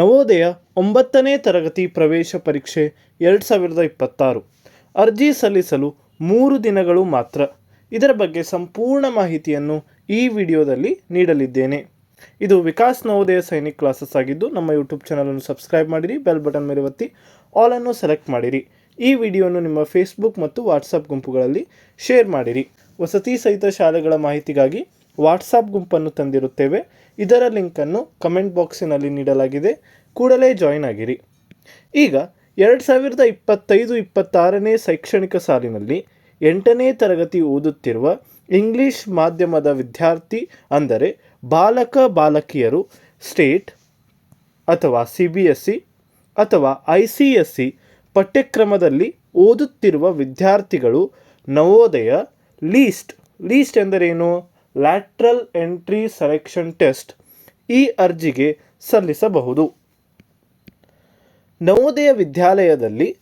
ನವೋದಯ ಒಂಬತ್ತನೇ ತರಗತಿ ಪ್ರವೇಶ ಪರೀಕ್ಷೆ ಎರಡು ಸಾವಿರದ ಇಪ್ಪತ್ತಾರು. ಅರ್ಜಿ ಸಲ್ಲಿಸಲು ಮೂರು ದಿನಗಳು ಮಾತ್ರ. ಇದರ ಬಗ್ಗೆ ಸಂಪೂರ್ಣ ಮಾಹಿತಿಯನ್ನು ಈ ವಿಡಿಯೋದಲ್ಲಿ ನೀಡಲಿದ್ದೇನೆ. ಇದು ವಿಕಾಸ್ ನವೋದಯ ಸೈನಿಕ್ ಕ್ಲಾಸಸ್ ಆಗಿದ್ದು, ನಮ್ಮ ಯೂಟ್ಯೂಬ್ ಚಾನಲನ್ನು ಸಬ್ಸ್ಕ್ರೈಬ್ ಮಾಡಿರಿ, ಬೆಲ್ ಬಟನ್ ಮೇಲೆ ಒತ್ತಿ ಆಲನ್ನು ಸೆಲೆಕ್ಟ್ ಮಾಡಿರಿ. ಈ ವಿಡಿಯೋವನ್ನು ನಿಮ್ಮ ಫೇಸ್ಬುಕ್ ಮತ್ತು ವಾಟ್ಸಪ್ ಗುಂಪುಗಳಲ್ಲಿ ಶೇರ್ ಮಾಡಿರಿ. ವಸತಿ ಸಹಿತ ಶಾಲೆಗಳ ಮಾಹಿತಿಗಾಗಿ ವಾಟ್ಸಪ್ ಗುಂಪನ್ನು ತಂದಿರುತ್ತೇವೆ. ಇದರ ಲಿಂಕನ್ನು ಕಮೆಂಟ್ ಬಾಕ್ಸಿನಲ್ಲಿ ನೀಡಲಾಗಿದೆ. ಕೂಡಲೇ ಜಾಯಿನ್ ಆಗಿರಿ. ಈಗ ಎರಡು ಸಾವಿರದ ಇಪ್ಪತ್ತೈದು ಇಪ್ಪತ್ತಾರನೇ ಶೈಕ್ಷಣಿಕ ಸಾಲಿನಲ್ಲಿ ಎಂಟನೇ ತರಗತಿ ಓದುತ್ತಿರುವ ಇಂಗ್ಲಿಷ್ ಮಾಧ್ಯಮದ ವಿದ್ಯಾರ್ಥಿ ಅಂದರೆ ಬಾಲಕ ಬಾಲಕಿಯರು ಸ್ಟೇಟ್ ಅಥವಾ ಸಿ ಬಿ ಎಸ್ ಸಿ ಅಥವಾ ಐ ಸಿ ಎಸ್ ಸಿ ಪಠ್ಯಕ್ರಮದಲ್ಲಿ ಓದುತ್ತಿರುವ ವಿದ್ಯಾರ್ಥಿಗಳು ನವೋದಯ ಲೀಸ್ಟ್. ಲೀಸ್ಟ್ ಎಂದರೇನು? ಲ್ಯಾಟ್ರಲ್ ಎಂಟ್ರಿ ಸೆಲೆಕ್ಷನ್ ಟೆಸ್ಟ್ ಈ ಅರ್ಜಿಗೆ ಸಲ್ಲಿಸಬಹುದು. ನವೋದಯ ವಿದ್ಯಾಲಯದಲ್ಲಿ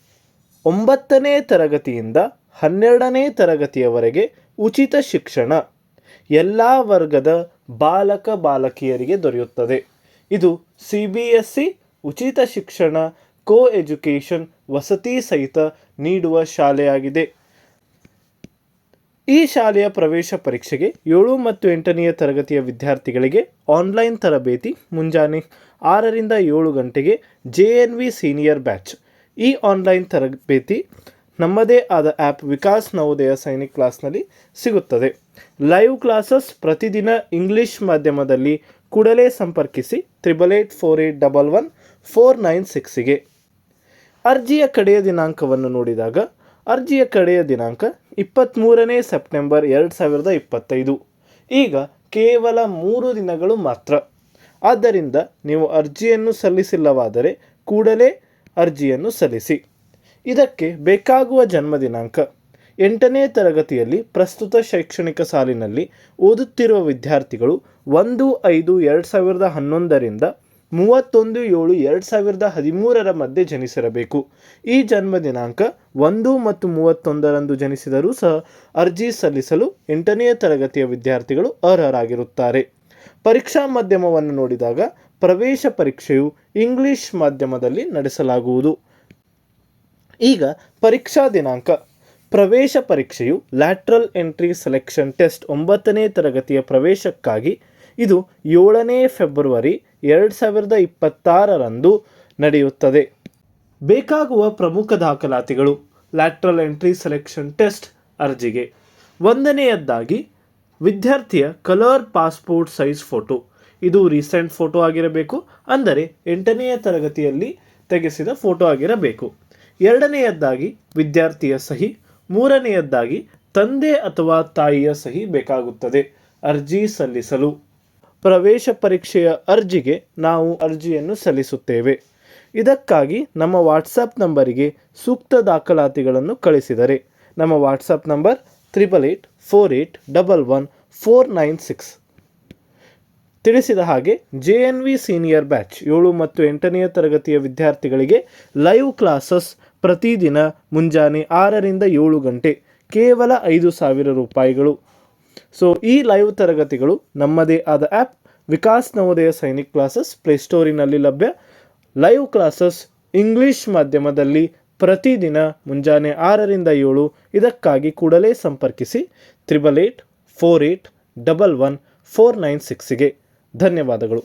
ಒಂಬತ್ತನೇ ತರಗತಿಯಿಂದ ಹನ್ನೆರಡನೇ ತರಗತಿಯವರೆಗೆ ಉಚಿತ ಶಿಕ್ಷಣ ಎಲ್ಲ ವರ್ಗದ ಬಾಲಕ ಬಾಲಕಿಯರಿಗೆ ದೊರೆಯುತ್ತದೆ. ಇದು ಸಿ ಬಿ ಎಸ್ ಸಿ ಉಚಿತ ಶಿಕ್ಷಣ ಕೋ ಎಜುಕೇಷನ್ ವಸತಿ ಸಹಿತ ನೀಡುವ ಶಾಲೆಯಾಗಿದೆ. ಈ ಶಾಲೆಯ ಪ್ರವೇಶ ಪರೀಕ್ಷೆಗೆ ಏಳು ಮತ್ತು ಎಂಟನೆಯ ತರಗತಿಯ ವಿದ್ಯಾರ್ಥಿಗಳಿಗೆ ಆನ್ಲೈನ್ ತರಬೇತಿ ಮುಂಜಾನೆ ಆರರಿಂದ ಏಳು ಗಂಟೆಗೆ J N V senior batch. ಈ ಆನ್ಲೈನ್ ತರಬೇತಿ ನಮ್ಮದೇ ಆದ ಆ್ಯಪ್ ವಿಕಾಸ್ ನವೋದಯ ಸೈನಿಕ್ ಕ್ಲಾಸ್ನಲ್ಲಿ ಸಿಗುತ್ತದೆ. ಲೈವ್ ಕ್ಲಾಸಸ್ ಪ್ರತಿದಿನ ಇಂಗ್ಲಿಷ್ ಮಾಧ್ಯಮದಲ್ಲಿ ಕೂಡಲೇ ಸಂಪರ್ಕಿಸಿ triple eight four eight double one four nine ಸಿಕ್ಸಿಗೆ ಅರ್ಜಿಯ ಕಡೆಯ ದಿನಾಂಕವನ್ನು ನೋಡಿದಾಗ ಅರ್ಜಿಯ ಕಡೆಯ ದಿನಾಂಕ ಇಪ್ಪತ್ತ್ಮೂರನೇ ಸೆಪ್ಟೆಂಬರ್ ಎರಡು ಸಾವಿರದ ಇಪ್ಪತ್ತೈದು. ಈಗ ಕೇವಲ ಮೂರು ದಿನಗಳು ಮಾತ್ರ. ಆದ್ದರಿಂದ ನೀವು ಅರ್ಜಿಯನ್ನು ಸಲ್ಲಿಸಿಲ್ಲವಾದರೆ ಕೂಡಲೇ ಅರ್ಜಿಯನ್ನು ಸಲ್ಲಿಸಿ. ಇದಕ್ಕೆ ಬೇಕಾಗುವ ಜನ್ಮ ದಿನಾಂಕ. ಎಂಟನೇ ತರಗತಿಯಲ್ಲಿ ಪ್ರಸ್ತುತ ಶೈಕ್ಷಣಿಕ ಸಾಲಿನಲ್ಲಿ ಓದುತ್ತಿರುವ ವಿದ್ಯಾರ್ಥಿಗಳು ಒಂದು ಐದು ಎರಡು ಸಾವಿರದ ಹನ್ನೊಂದರಿಂದ ಮೂವತ್ತೊಂದು ಏಳು ಎರಡು ಸಾವಿರದ ಹದಿಮೂರರ ಮಧ್ಯೆ ಜನಿಸಿರಬೇಕು. ಈ ಜನ್ಮ ದಿನಾಂಕ ಒಂದು ಮತ್ತು ಮೂವತ್ತೊಂದರಂದು ಜನಿಸಿದರೂ ಸಹ ಅರ್ಜಿ ಸಲ್ಲಿಸಲು ಎಂಟನೆಯ ತರಗತಿಯ ವಿದ್ಯಾರ್ಥಿಗಳು ಅರ್ಹರಾಗಿರುತ್ತಾರೆ. ಪರೀಕ್ಷಾ ಮಾಧ್ಯಮವನ್ನು ನೋಡಿದಾಗ ಪ್ರವೇಶ ಪರೀಕ್ಷೆಯು ಇಂಗ್ಲಿಷ್ ಮಾಧ್ಯಮದಲ್ಲಿ ನಡೆಸಲಾಗುವುದು. ಈಗ ಪರೀಕ್ಷಾ ದಿನಾಂಕ. ಪ್ರವೇಶ ಪರೀಕ್ಷೆಯು ಲ್ಯಾಟ್ರಲ್ ಎಂಟ್ರಿ ಸೆಲೆಕ್ಷನ್ ಟೆಸ್ಟ್ ಒಂಬತ್ತನೇ ತರಗತಿಯ ಪ್ರವೇಶಕ್ಕಾಗಿ ಇದು ಏಳನೇ ಫೆಬ್ರವರಿ ಎರಡು ಸಾವಿರದ ಇಪ್ಪತ್ತಾರರಂದು ನಡೆಯುತ್ತದೆ. ಬೇಕಾಗುವ ಪ್ರಮುಖ ದಾಖಲಾತಿಗಳು ಲ್ಯಾಟ್ರಲ್ ಎಂಟ್ರಿ ಸೆಲೆಕ್ಷನ್ ಟೆಸ್ಟ್ ಅರ್ಜಿಗೆ. ಒಂದನೆಯದ್ದಾಗಿ, ವಿದ್ಯಾರ್ಥಿಯ ಕಲರ್ ಪಾಸ್ಪೋರ್ಟ್ ಸೈಜ್ ಫೋಟೋ. ಇದು ರೀಸೆಂಟ್ ಫೋಟೋ ಆಗಿರಬೇಕು, ಅಂದರೆ ಎಂಟನೆಯ ತರಗತಿಯಲ್ಲಿ ತೆಗೆಸಿದ ಫೋಟೋ ಆಗಿರಬೇಕು. ಎರಡನೆಯದ್ದಾಗಿ, ವಿದ್ಯಾರ್ಥಿಯ ಸಹಿ. ಮೂರನೆಯದ್ದಾಗಿ, ತಂದೆ ಅಥವಾ ತಾಯಿಯ ಸಹಿ ಬೇಕಾಗುತ್ತದೆ. ಅರ್ಜಿ ಸಲ್ಲಿಸಲು. ಪ್ರವೇಶ ಪರೀಕ್ಷೆಯ ಅರ್ಜಿಗೆ ನಾವು ಅರ್ಜಿಯನ್ನು ಸಲ್ಲಿಸುತ್ತೇವೆ. ಇದಕ್ಕಾಗಿ ನಮ್ಮ ವಾಟ್ಸಪ್ ನಂಬರಿಗೆ ಸೂಕ್ತ ದಾಖಲಾತಿಗಳನ್ನು ಕಳಿಸಿದರೆ. ನಮ್ಮ WhatsApp number triple eight four eight double one four nine six ತಿಳಿಸಿದ ಹಾಗೆ J N V senior batch ಏಳು ಮತ್ತು ಎಂಟನೆಯ ತರಗತಿಯ ವಿದ್ಯಾರ್ಥಿಗಳಿಗೆ ಲೈವ್ ಕ್ಲಾಸಸ್ ಪ್ರತಿದಿನ ಮುಂಜಾನೆ ಆರರಿಂದ ಏಳು ಗಂಟೆ ಕೇವಲ ಐದು ಸಾವಿರ ರೂಪಾಯಿಗಳು. ಸೊ ಈ ಲೈವ್ ತರಗತಿಗಳು ನಮ್ಮದೇ ಆದ ಆ್ಯಪ್ ವಿಕಾಸ್ ನವೋದಯ ಸೈನಿಕ್ ಕ್ಲಾಸಸ್ ಪ್ಲೇಸ್ಟೋರಿನಲ್ಲಿ ಲಭ್ಯ. ಲೈವ್ ಕ್ಲಾಸಸ್ ಇಂಗ್ಲಿಷ್ ಮಾಧ್ಯಮದಲ್ಲಿ ಪ್ರತಿದಿನ ಮುಂಜಾನೆ ಆರರಿಂದ ಏಳು ಇದಕ್ಕಾಗಿ ಕೂಡಲೇ ಸಂಪರ್ಕಿಸಿ. Triple eight four eight double one four nine ಸಿಕ್ಸಿಗೆ ಧನ್ಯವಾದಗಳು.